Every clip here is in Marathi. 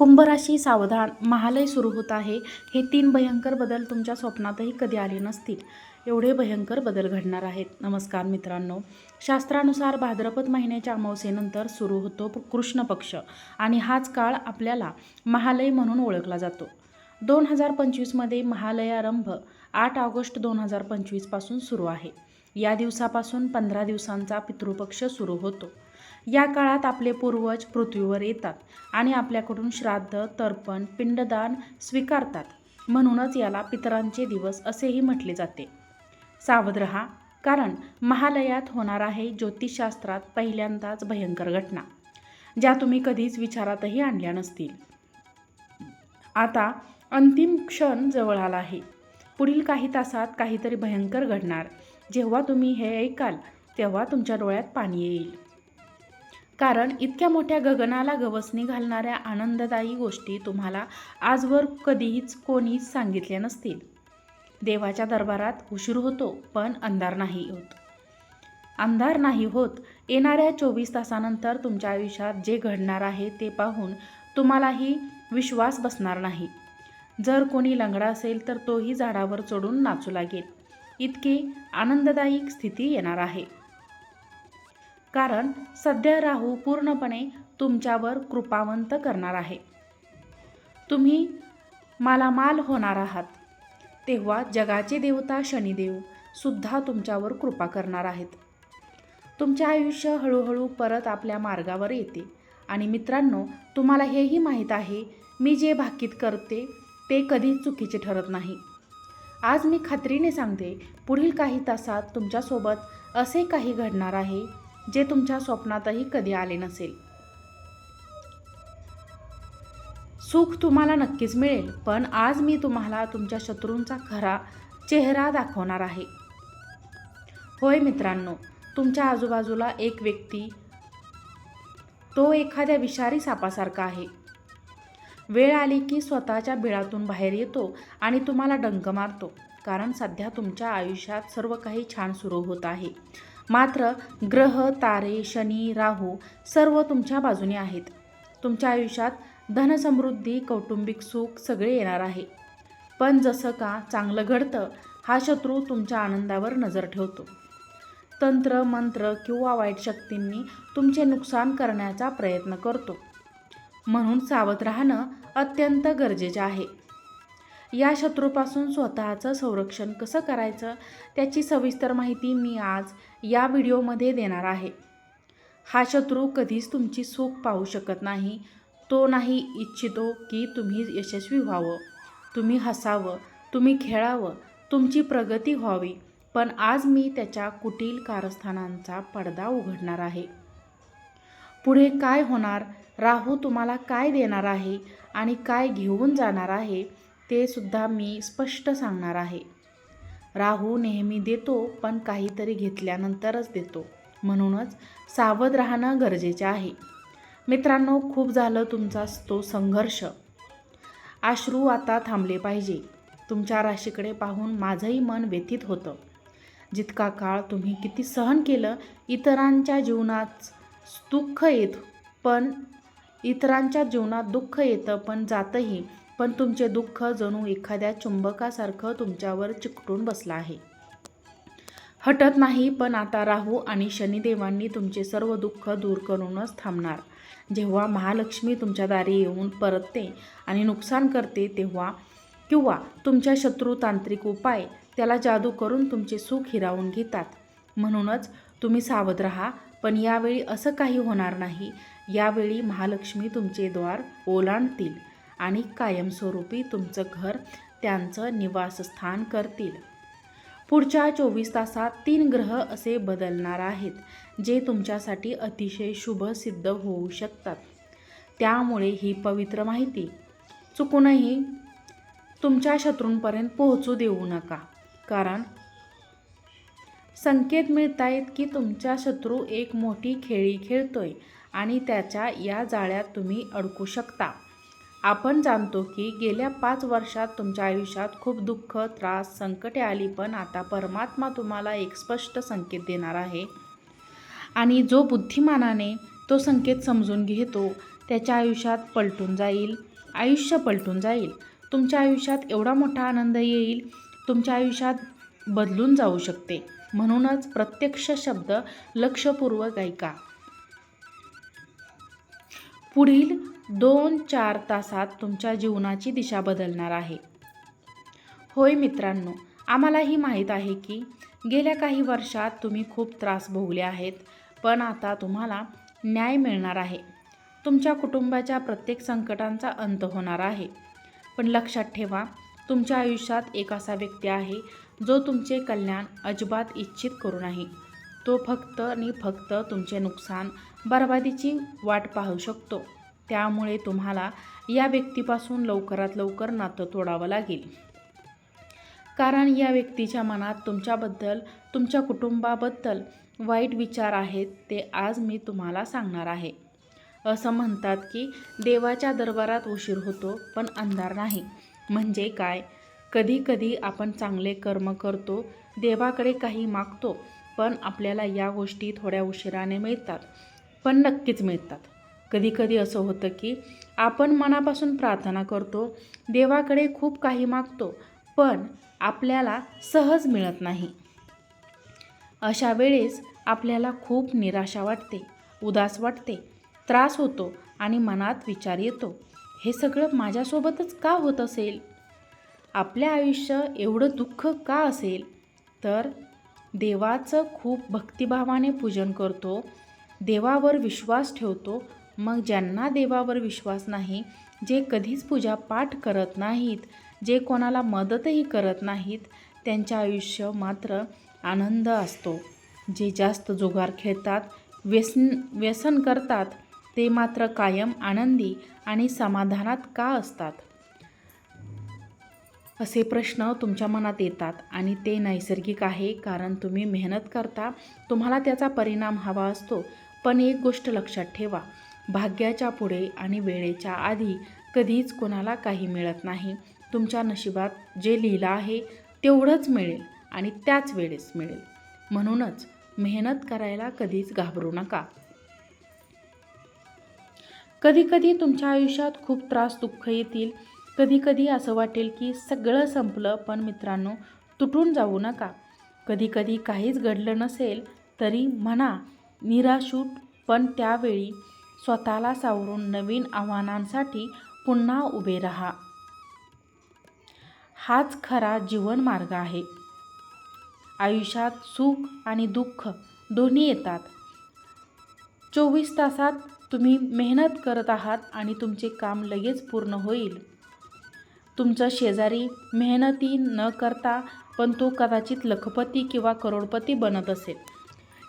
कुंभराशी सावधान महालय सुरू होत आहे. हे तीन भयंकर बदल तुमच्या स्वप्नातही कधी आले नसतील. एवढे भयंकर बदल घडणार आहेत. नमस्कार मित्रांनो. शास्त्रानुसार भाद्रपद महिन्याच्या अमावस्येनंतर सुरू होतो कृष्ण पक्ष आणि हाच काळ आपल्याला महालय म्हणून ओळखला जातो. दोन हजार पंचवीसमध्ये महालयारंभ आठ ऑगस्ट दोन हजार पंचवीसपासून सुरू आहे. या दिवसापासून पंधरा दिवसांचा पितृपक्ष सुरू होतो. या काळात आपले पूर्वज पृथ्वीवर येतात आणि आपल्याकडून श्राद्ध तर्पण पिंडदान स्वीकारतात. म्हणूनच याला पितरांचे दिवस असेही म्हटले जाते. सावध रहा कारण महालयात होणार आहे ज्योतिषशास्त्रात पहिल्यांदाच भयंकर घटना ज्या तुम्ही कधीच विचारातही आणल्या नसतील. आता अंतिम क्षण जवळ आला आहे. पुढील काही तासात काहीतरी भयंकर घडणार. जेव्हा तुम्ही हे ऐकाल तेव्हा तुमच्या डोळ्यात पाणी येईल. कारण इतक्या मोठ्या गगनाला गवसणी घालणाऱ्या आनंददायी गोष्टी तुम्हाला आजवर कधीच कोणीच सांगितल्या नसतील. देवाच्या दरबारात उशीर होतो पण अंधार नाही होत. अंधार नाही होत. येणाऱ्या चोवीस तासानंतर तुमच्या आयुष्यात जे घडणार आहे ते पाहून तुम्हालाही विश्वास बसणार नाही. जर कोणी लंगडा असेल तर तोही झाडावर चढून नाचू लागेल. इतकी आनंददायी स्थिती येणार आहे. कारण सध्या राहू पूर्णपणे तुमच्यावर कृपावंत करणार आहे. तुम्ही मालामाल होणार आहात. तेव्हा जगाचे देवता शनिदेव सुद्धा तुमच्यावर कृपा करणार आहेत. तुमचे आयुष्य हळूहळू परत आपल्या मार्गावर येते. आणि मित्रांनो तुम्हाला हेही माहीत आहे मी जे भाकीत करते ते कधीच चुकीचे ठरत नाही. आज मी खात्रीने सांगते पुढील काही तासात तुमच्यासोबत असे काही घडणार आहे जे तुमच्या स्वप्नातही कधी आले नसेल. सुख तुम्हाला नक्कीच मिळेल पण आज मी तुम्हाला तुमच्या शत्रूंचा खरा चेहरा दाखवणार आहे. होय मित्रांनो तुमच्या आजूबाजूला एक व्यक्ती तो एखाद्या विषारी सापासारखा आहे. वेळ आली की स्वतःच्या बिळातून बाहेर येतो आणि तुम्हाला डंक मारतो कारण सध्या तुमच्या आयुष्यात सर्व काही छान सुरू होत आहे. मात्र ग्रह तारे शनी राहू सर्व तुमच्या बाजूने आहेत. तुमच्या आयुष्यात धनसमृद्धी कौटुंबिक सुख सगळे येणार आहे. पण जसं का चांगलं घडतं हा शत्रू तुमच्या आनंदावर नजर ठेवतो. तंत्र मंत्र किंवा वाईट शक्तींनी तुमचे नुकसान करण्याचा प्रयत्न करतो. म्हणून सावध राहणं अत्यंत गरजेचं आहे. या शत्रूपासून स्वतःचं संरक्षण कसं करायचं त्याची सविस्तर माहिती मी आज या व्हिडिओमध्ये देणार आहे. हा शत्रू कधीच तुमची सुख पाहू शकत नाही तो नाही इच्छितो की तुम्ही यशस्वी व्हावं. तुम्ही हसावं तुम्ही खेळावं तुमची प्रगती व्हावी पण आज मी त्याच्या कुटील कारस्थानांचा पडदा उघडणार आहे. पुढे काय होणार राहू तुम्हाला काय देणार आहे आणि काय घेऊन जाणार आहे ते सुद्धा मी स्पष्ट सांगणार आहे. राहू नेहमी देतो पण काहीतरी घेतल्यानंतरच देतो. म्हणूनच सावध राहणं गरजेचे आहे. मित्रांनो खूप झालं तुमचा तो संघर्ष. आश्रू आता थांबले पाहिजे. तुमच्या राशीकडे पाहून माझंही मन व्यथित होतं. जितका काळ तुम्ही किती सहन केलं इतरांच्या जीवनात दुःख येत पण इतरांच्या जीवनात दुःख येतं पण जातही पण तुमचे दुःख जणू एखाद्या चुंबकासारखं तुमच्यावर चिकटून बसलं आहे. हटत नाही पण आता राहू आणि शनिदेवांनी तुमचे सर्व दुःख दूर करूनच थांबणार. जेव्हा महालक्ष्मी तुमच्या दारी येऊन परतते आणि नुकसान करते तेव्हा किंवा तुमच्या शत्रू तांत्रिक उपाय त्याला जादू करून तुमचे सुख हिरावून घेतात. म्हणूनच तुम्ही सावध राहा पण यावेळी असं काही होणार नाही. यावेळी महालक्ष्मी तुमचे द्वार ओलांडतील. आणि कायमस्वरूपी तुमचं घर त्यांचं निवासस्थान करतील. पुढच्या चोवीस तासात तीन ग्रह असे बदलणार आहेत जे तुमच्यासाठी अतिशय शुभ सिद्ध होऊ शकतात. त्यामुळे ही पवित्र माहिती. चुकूनही तुमच्या शत्रूंपर्यंत पोहोचू देऊ नका कारण संकेत मिळत आहेत की तुमचा शत्रू एक मोठी खेळी खेळतोय आणि त्याच्या या जाळ्यात तुम्ही अडकू शकता. आपण जाणतो की गेल्या पाच वर्षात तुमच्या आयुष्यात खूप दुःख त्रास संकटे आली पण आता परमात्मा तुम्हाला एक स्पष्ट संकेत देणार आहे. आणि जो बुद्धिमानाने तो संकेत समजून घेतो त्याच्या आयुष्यात पलटून जाईल. आयुष्य पलटून जाईल. तुमच्या आयुष्यात एवढा मोठा आनंद येईल तुमच्या आयुष्यात बदलून जाऊ शकते. म्हणूनच प्रत्यक्ष शब्द लक्षपूर्वक ऐका. पुढील दोन चार तासात तुमच्या जीवनाची दिशा बदलणार आहे. होय मित्रांनो आम्हालाही माहीत आहे की गेल्या काही वर्षात तुम्ही खूप त्रास भोगले आहेत पण आता तुम्हाला न्याय मिळणार आहे. तुमच्या कुटुंबाच्या प्रत्येक संकटांचा अंत होणार आहे. पण लक्षात ठेवा तुमच्या आयुष्यात एक असा व्यक्ती आहे जो तुमचे कल्याण अजिबात इच्छित करू नाही. तो फक्त आणि फक्त तुमचे नुकसान बरबादीची वाट पाहू शकतो. त्यामुळे तुम्हाला या व्यक्तीपासून लवकरात लवकर नातं तोडावं लागेल. कारण या व्यक्तीच्या मनात तुमच्याबद्दल तुमच्या कुटुंबाबद्दल वाईट विचार आहेत ते आज मी तुम्हाला सांगणार आहे. असं म्हणतात की देवाच्या दरबारात उशीर होतो पण अंधार नाही. म्हणजे काय? कधी कधी आपण चांगले कर्म करतो देवाकडे काही मागतो पण आपल्याला या गोष्टी थोड्या उशिराने मिळतात. पण नक्कीच मिळतात. कधीकधी असं होतं की आपण मनापासून प्रार्थना करतो देवाकडे खूप काही मागतो पण आपल्याला सहज मिळत नाही. अशा वेळेस आपल्याला खूप निराशा वाटते उदास वाटते त्रास होतो आणि मनात विचार येतो हे सगळं माझ्यासोबतच का होत असेल? आपले आयुष्य एवढं दुःख का असेल? तर देवाचं खूप भक्तिभावाने पूजन करतो देवावर विश्वास ठेवतो मग ज्यांना देवावर विश्वास नाही जे कधीच पूजा पाठ करत नाहीत जे कोणाला मदतही करत नाहीत त्यांचे आयुष्य मात्र आनंद असतो. जे जास्त जुगार खेळतात व्यसन व्यसन करतात ते मात्र कायम आनंदी आणि समाधानात का असतात? असे प्रश्न तुमच्या मनात येतात आणि ते नैसर्गिक आहे कारण तुम्ही मेहनत करता तुम्हाला त्याचा परिणाम हवा असतो. पण एक गोष्ट लक्षात ठेवा भाग्याच्या पुढे आणि वेळेच्या आधी कधीच कोणाला काही मिळत नाही. तुमच्या नशिबात जे लिहिलं आहे तेवढंच मिळेल आणि त्याच वेळेस मिळेल. म्हणूनच मेहनत करायला कधीच घाबरू नका. कधीकधी तुमच्या आयुष्यात खूप त्रास दुःख येतील. कधीकधी असं वाटेल की सगळं संपलं पण मित्रांनो तुटून जाऊ नका. कधीकधी काहीच घडलं नसेल तरी म्हणा निराशूट पण त्यावेळी स्वतःला सावरून नवीन आव्हानांसाठी पुन्हा उभे राहा. हाच खरा जीवनमार्ग आहे. आयुष्यात सुख आणि दुःख दोन्ही येतात. चोवीस तासात तुम्ही मेहनत करत आहात आणि तुमचे काम लगेच पूर्ण होईल. तुमचं शेजारी मेहनती न करता पण तो कदाचित लखपती किंवा करोडपती बनत असेल.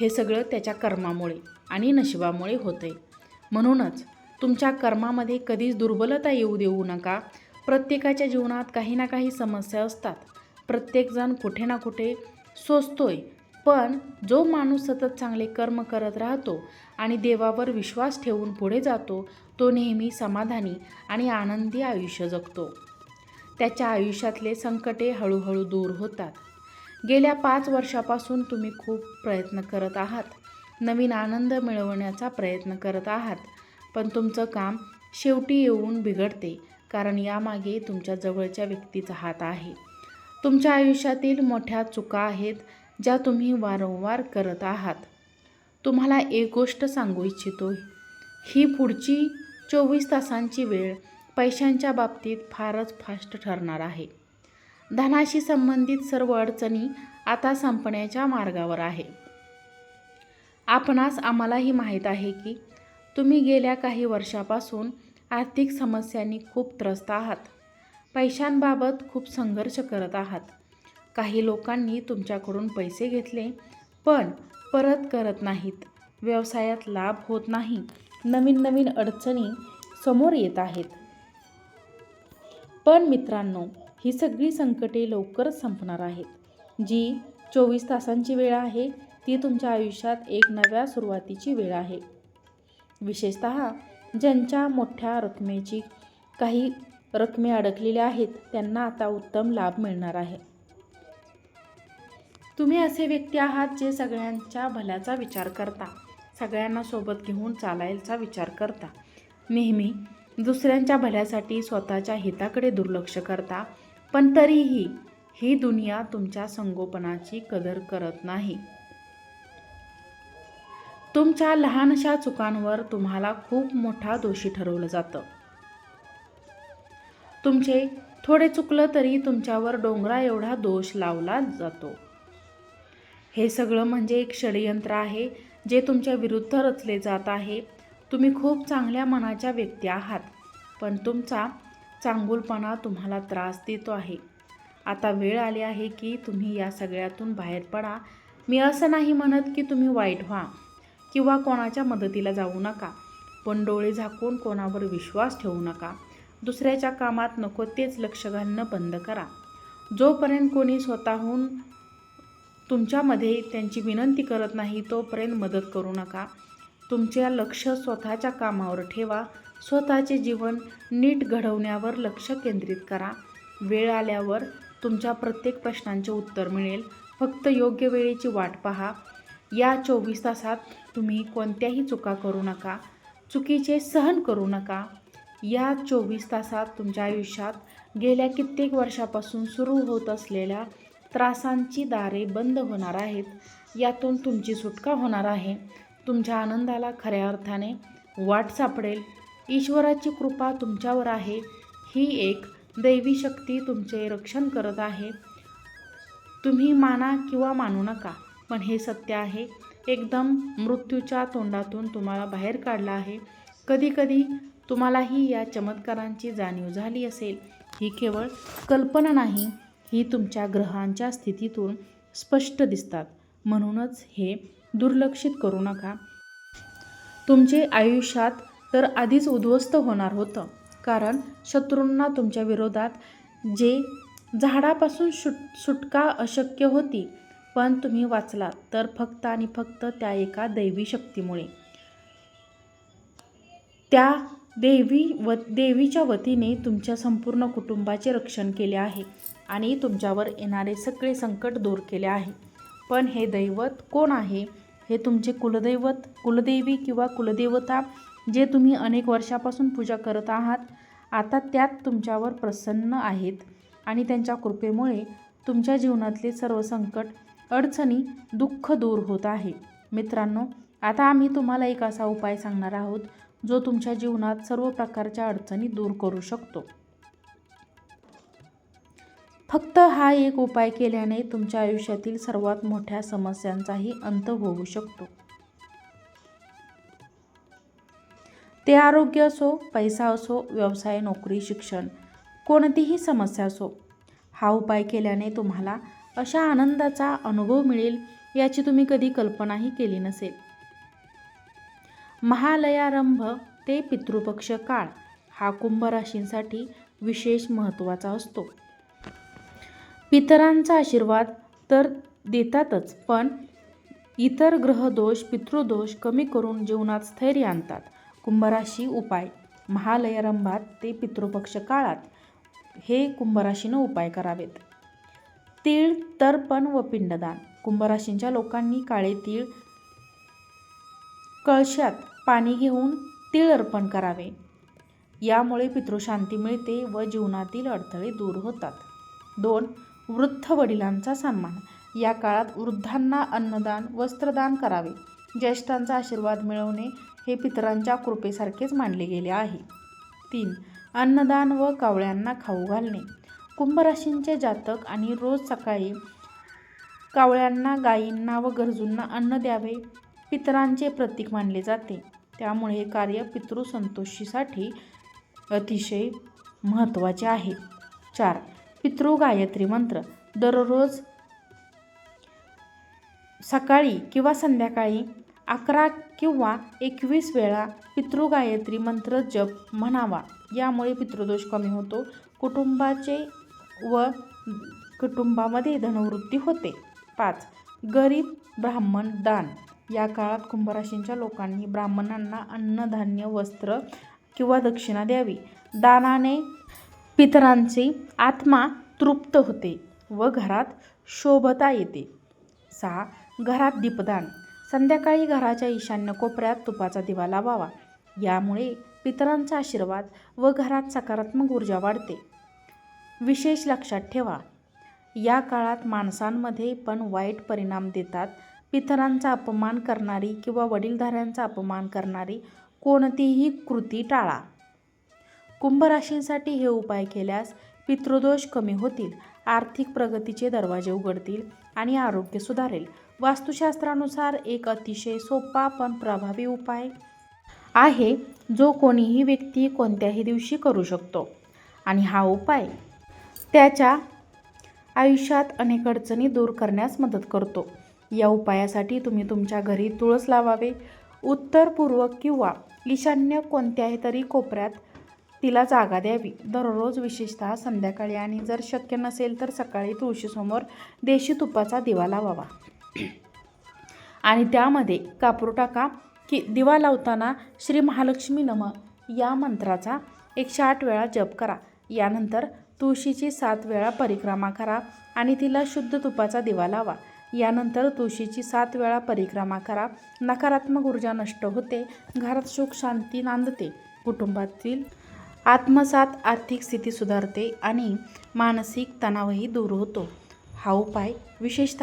हे सगळं त्याच्या कर्मामुळे आणि नशिबामुळे होते. म्हणूनच तुमच्या कर्मामध्ये कधीच दुर्बलता येऊ देऊ नका. प्रत्येकाच्या जीवनात काही ना काही समस्या असतात. प्रत्येकजण कुठे ना कुठे सोसतोय. पण जो माणूस सतत चांगले कर्म करत राहतो आणि देवावर विश्वास ठेवून पुढे जातो तो नेहमी समाधानी आणि आनंदी आयुष्य जगतो. त्याच्या आयुष्यातले संकटे हळूहळू दूर होतात. गेल्या पाच वर्षापासून तुम्ही खूप प्रयत्न करत आहात. नवीन आनंद मिळवण्याचा प्रयत्न करत आहात. पण तुमचं काम शेवटी येऊन बिघडते कारण यामागे तुमच्या जवळच्या व्यक्तीचा हात आहे. तुमच्या आयुष्यातील मोठ्या चुका आहेत ज्या तुम्ही वारंवार करत आहात. तुम्हाला एक गोष्ट सांगू इच्छितो ही पुढची चोवीस तासांची वेळ पैशांच्या बाबतीत फारच फास्ट ठरणार आहे. धनाशी संबंधित सर्व अडचणी आता संपण्याच्या मार्गावर आहे. आपणास आम्हालाही माहीत आहे की तुम्ही गेल्या काही वर्षापासून आर्थिक समस्यांनी खूप त्रस्त आहात. पैशांबाबत खूप संघर्ष करत आहात. काही लोकांनी तुमच्याकडून पैसे घेतले पण परत करत नाहीत. व्यवसायात लाभ होत नाही. नवीन नवीन अडचणी समोर येत आहेत. पण मित्रांनो ही सगळी संकटे लवकरच संपणार आहेत. जी चोवीस तासांची वेळ आहे ती तुमच्या आयुष्यात एक नव्या सुरुवातीची वेळ आहे. विशेषत ज्यांच्या मोठ्या रकमेची काही रकमे अडकलेल्या आहेत त्यांना आता उत्तम लाभ मिळणार आहे. तुम्ही असे व्यक्ती आहात जे सगळ्यांच्या भल्याचा विचार करता सगळ्यांना सोबत घेऊन चालायचा विचार करता. नेहमी दुसऱ्यांच्या भल्यासाठी स्वतःच्या हिताकडे दुर्लक्ष करता पण तरीही ही दुनिया तुमच्या संगोपनाची कदर करत नाही. तुमच्या लहानशा चुकांवर तुम्हाला खूप मोठा दोषी ठरवलं जातं. तुमचे थोडे चुकलं तरी तुमच्यावर डोंगरा एवढा दोष लावला जातो. हे सगळं म्हणजे एक षडयंत्र आहे जे तुमच्या विरुद्ध रचले जात आहे. तुम्ही खूप चांगल्या मनाच्या व्यक्ती आहात पण तुमचा चांगुलपणा तुम्हाला त्रास देतो आहे. आता वेळ आली आहे की तुम्ही या सगळ्यातून बाहेर पडा. मी असं नाही म्हणत की तुम्ही वाईट व्हा. किंवा कोणाच्या मदतीला जाऊ नका. पण डोळे झाकून कोणावर विश्वास ठेवू नका. दुसऱ्याच्या कामात नको तेच लक्ष घालणं बंद करा. जोपर्यंत कोणी स्वतःहून तुमच्यामध्ये त्यांची विनंती करत नाही तोपर्यंत मदत करू नका. तुमच्या लक्ष स्वतःच्या कामावर ठेवा. स्वतःचे जीवन नीट घडवण्यावर लक्ष केंद्रित करा. वेळ आल्यावर तुमच्या प्रत्येक प्रश्नांचे उत्तर मिळेल. फक्त योग्य वेळेची वाट पहा. या चोवीस तासात तुम्ही कोणत्याही चुका करू नका चुकीचे सहन करू नका. या चोवीस तासात तुमच्या आयुष्यात गेल्या कित्येक वर्षापासून सुरू होत असलेल्या त्रासांची दारे बंद होणार आहेत. यातून तुमची सुटका होणार आहे. तुमच्या आनंदाला खऱ्या अर्थाने वाट सापडेल. ईश्वराची कृपा तुमच्यावर आहे. ही एक दैवी शक्ती तुमचे रक्षण करत आहे. तुम्ही माना किंवा मानू नका पण हे सत्य आहे. एकदम मृत्यूच्या तोंडातून तुम्हाला बाहेर काढलं आहे. कधीकधी तुम्हालाही या चमत्कारांची जाणीव झाली असेल. ही केवळ कल्पना नाही ही तुमच्या ग्रहांच्या स्थितीतून स्पष्ट दिसतात. म्हणूनच हे दुर्लक्षित करू नका. तुमचे आयुष्यात तर आधीच उद्ध्वस्त होणार होतं. कारण शत्रूंना तुमच्या विरोधात जे झाडापासून सुट सुटका अशक्य होती पण तुम्ही वाचलात तर फक्त आणि फक्त त्या एका दैवी शक्तीमुळे. त्या देवी व देवीच्या वतीने तुमच्या संपूर्ण कुटुंबाचे रक्षण केले आहे आणि तुमच्यावर येणारे सगळे संकट दूर केले आहे. पण हे दैवत कोण आहे? हे तुमचे कुलदैवत कुलदेवी किंवा कुलदेवता जे तुम्ही अनेक वर्षापासून पूजा करत आहात आता त्यात तुमच्यावर प्रसन्न आहेत आणि त्यांच्या कृपेमुळे तुमच्या जीवनातले सर्व संकट अडचणी दुःख दूर होत आहे. मित्रांनो आता आम्ही तुम्हाला एक असा उपाय सांगणार आहोत जो तुमच्या जीवनात सर्व प्रकारच्या अडचणी दूर करू शकतो. फक्त हा एक उपाय केल्याने तुमच्या आयुष्यातील सर्वात मोठ्या समस्यांचाही अंत होऊ शकतो. ते आरोग्य असो पैसा असो व्यवसाय नोकरी शिक्षण कोणतीही समस्या असो हा उपाय केल्याने तुम्हाला अशा आनंदाचा अनुभव मिळेल याची तुम्ही कधी कल्पनाही केली नसेल. महालयारंभ ते पितृपक्ष काळ हा कुंभ राशींसाठी विशेष महत्त्वाचा असतो. पितरांचा आशीर्वाद तर देतातच पण इतर ग्रहदोष पितृदोष कमी करून जीवनात स्थैर्य आणतात. कुंभराशी उपाय. महालयारंभात ते पितृपक्ष काळात हे कुंभराशीनं उपाय करावेत. तीळ तर्पण व पिंडदान. कुंभराशींच्या लोकांनी काळे तीळ कळशात पाणी घेऊन तीळ अर्पण करावे. यामुळे पितृशांती मिळते व जीवनातील अडथळे दूर होतात. दोन वृद्ध वडिलांचा सन्मान. या काळात वृद्धांना अन्नदान वस्त्रदान करावे. ज्येष्ठांचा आशीर्वाद मिळवणे हे पितरांच्या कृपेसारखेच मानले गेले आहे. तीन अन्नदान व कावळ्यांना खाऊ घालणे. कुंभराशींचे जातक आणि रोज सकाळी कावळ्यांना गायींना व गरजूंना अन्न द्यावे पितरांचे प्रतीक मानले जाते. त्यामुळे हे कार्य पितृसंतोषीसाठी अतिशय महत्त्वाचे आहे. चार पितृ गायत्री मंत्र. दररोज सकाळी किंवा संध्याकाळी अकरा किंवा एकवीस वेळा पितृगायत्री मंत्र जप म्हणावा. यामुळे पितृदोष कमी होतो. कुटुंबाचे व कुटुंबामध्ये धनवृत्ती होते. पाच. गरीब ब्राह्मण दान. या काळात कुंभराशींच्या लोकांनी ब्राह्मणांना अन्नधान्य वस्त्र किंवा दक्षिणा द्यावी. दानाने पितरांची आत्मा तृप्त होते व घरात शोभता येते. सहा. घरात दीपदान. संध्याकाळी घराच्या ईशान्य कोपऱ्यात तुपाचा दिवा लावावा. यामुळे पितरांचा आशीर्वाद व घरात सकारात्मक ऊर्जा वाढते. विशेष लक्षात ठेवा. या काळात माणसांमध्ये पण वाईट परिणाम देतात. पितरांचा अपमान करणारी किंवा वडीलधाऱ्यांचा अपमान करणारी कोणतीही कृती टाळा. कुंभराशींसाठी हे उपाय केल्यास पितृदोष कमी होतील आर्थिक प्रगतीचे दरवाजे उघडतील आणि आरोग्य सुधारेल. वास्तुशास्त्रानुसार एक अतिशय सोपा पण प्रभावी उपाय आहे जो कोणीही व्यक्ती कोणत्याही दिवशी करू शकतो. आणि हा उपाय त्याच्या आयुष्यात अनेक अडचणी दूर करण्यास मदत करतो. या उपायासाठी तुम्ही तुमच्या घरी तुळस लावावे. उत्तर पूर्व किंवा ईशान्य कोणत्याही तरी कोपऱ्यात तिला जागा द्यावी. दररोज विशेषतः संध्याकाळी आणि जर शक्य नसेल तर सकाळी तुळशीसमोर देशी तुपाचा दिवा लावावा. आणि त्यामध्ये कापूर टाका की दिवा लावताना श्री महालक्ष्मी नम या मंत्राचा एकशे आठ वेळा जप करा. यानंतर तुळशीची सात वेळा परिक्रमा करा आणि तिला शुद्ध तुपाचा दिवा लावा. यानंतर तुळशीची सात वेळा परिक्रमा करा. नकारात्मक ऊर्जा नष्ट होते. घरात सुख शांती नांदते. कुटुंबातील आत्मसात आर्थिक स्थिती सुधारते आणि मानसिक तणावही दूर होतो. हा उपाय विशेषत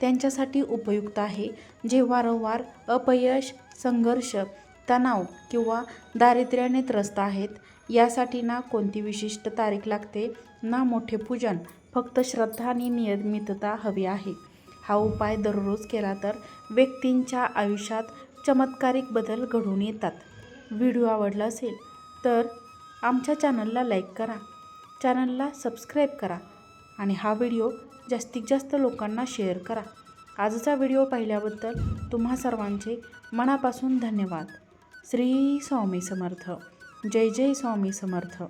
त्यांच्यासाठी उपयुक्त आहे. जे वारंवार अपयश संघर्ष तणाव किंवा दारिद्र्याने त्रस्त आहेत यासाठी ना कोणती विशिष्ट तारीख लागते? ना मोठे पूजन फक्त श्रद्धा आणि नियमितता हवी आहे. हा उपाय दररोज केला तर व्यक्तींच्या आयुष्यात चमत्कारिक बदल घडून येतात. व्हिडिओ आवडला असेल तर आमच्या चॅनलला लाईक करा चॅनलला सबस्क्राईब करा आणि हा व्हिडिओ जास्तीत जास्त लोकांना शेअर करा. आजचा व्हिडिओ पाहिल्याबद्दल तुम्हा सर्वांचे मनापासून धन्यवाद. श्री स्वामी समर्थ. जय जय स्वामी समर्थ.